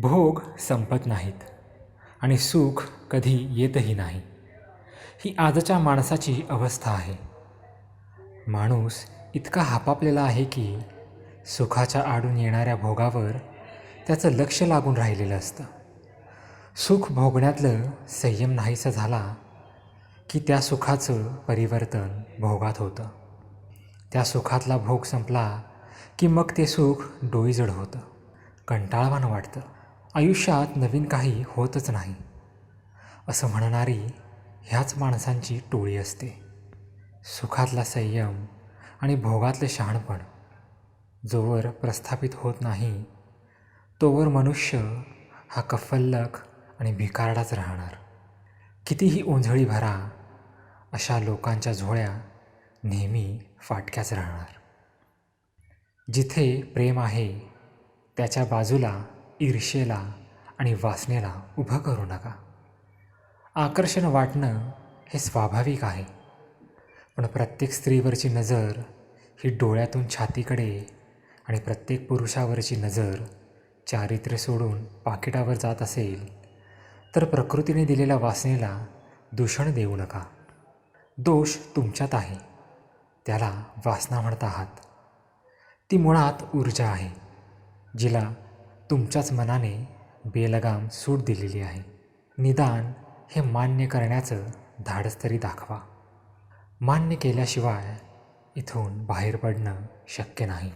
भोग संपत नाहीत आणि सुख कधी येतही नाही. ही आजच्या माणसाची अवस्था आहे. माणूस इतका हापापलेला आहे की सुखाच्या आडून येणाऱ्या भोगावर त्याचं लक्ष लागून राहिलेलं असतं. सुख भोगण्यातलं संयम नाहीसा झाला की त्या सुखाचं परिवर्तन भोगात होतं. त्या सुखातला भोग संपला की मग ते सुख डोईजड होतं कंटाळवाणं वाटतं. आयुष्यात नवीन काही होतच नाही. असं म्हणणारी ह्याच माणसांची टोळी असते. सुखातला संयम आणि भोगातलं शहाणपण. जोवर प्रस्थापित होत नाही तोवर मनुष्य हा कफल्लक आणि भिकारडाच राहणार. कितीही ओंझळी भरा अशा लोकांच्या झोळ्या नेहमी फाटक्याच राहणार. जिथे प्रेम आहे त्याच्या बाजूला ईर्षेला आणि वासनेला उभं करू नका. आकर्षण वाटणं हे स्वाभाविक आहे. पण प्रत्येक स्त्रीवरची नजर ही डोळ्यातून छातीकडे आणि प्रत्येक पुरुषावरची नजर चारित्र्य सोडून पाकिटावर जात असेल तर प्रकृतीने दिलेल्या वासनेला दूषण देऊ नका. दोष तुमच्यात आहे त्याला वासना म्हणत आहात. ती मुळात ऊर्जा आहे जिला तुमच्याच मनाने बेलगाम सूट दिलेली आहे. निदान हे मान्य करण्याचं धाडस तरी दाखवा. मान्य केल्याशिवाय इथून बाहेर पडणं शक्य नाही.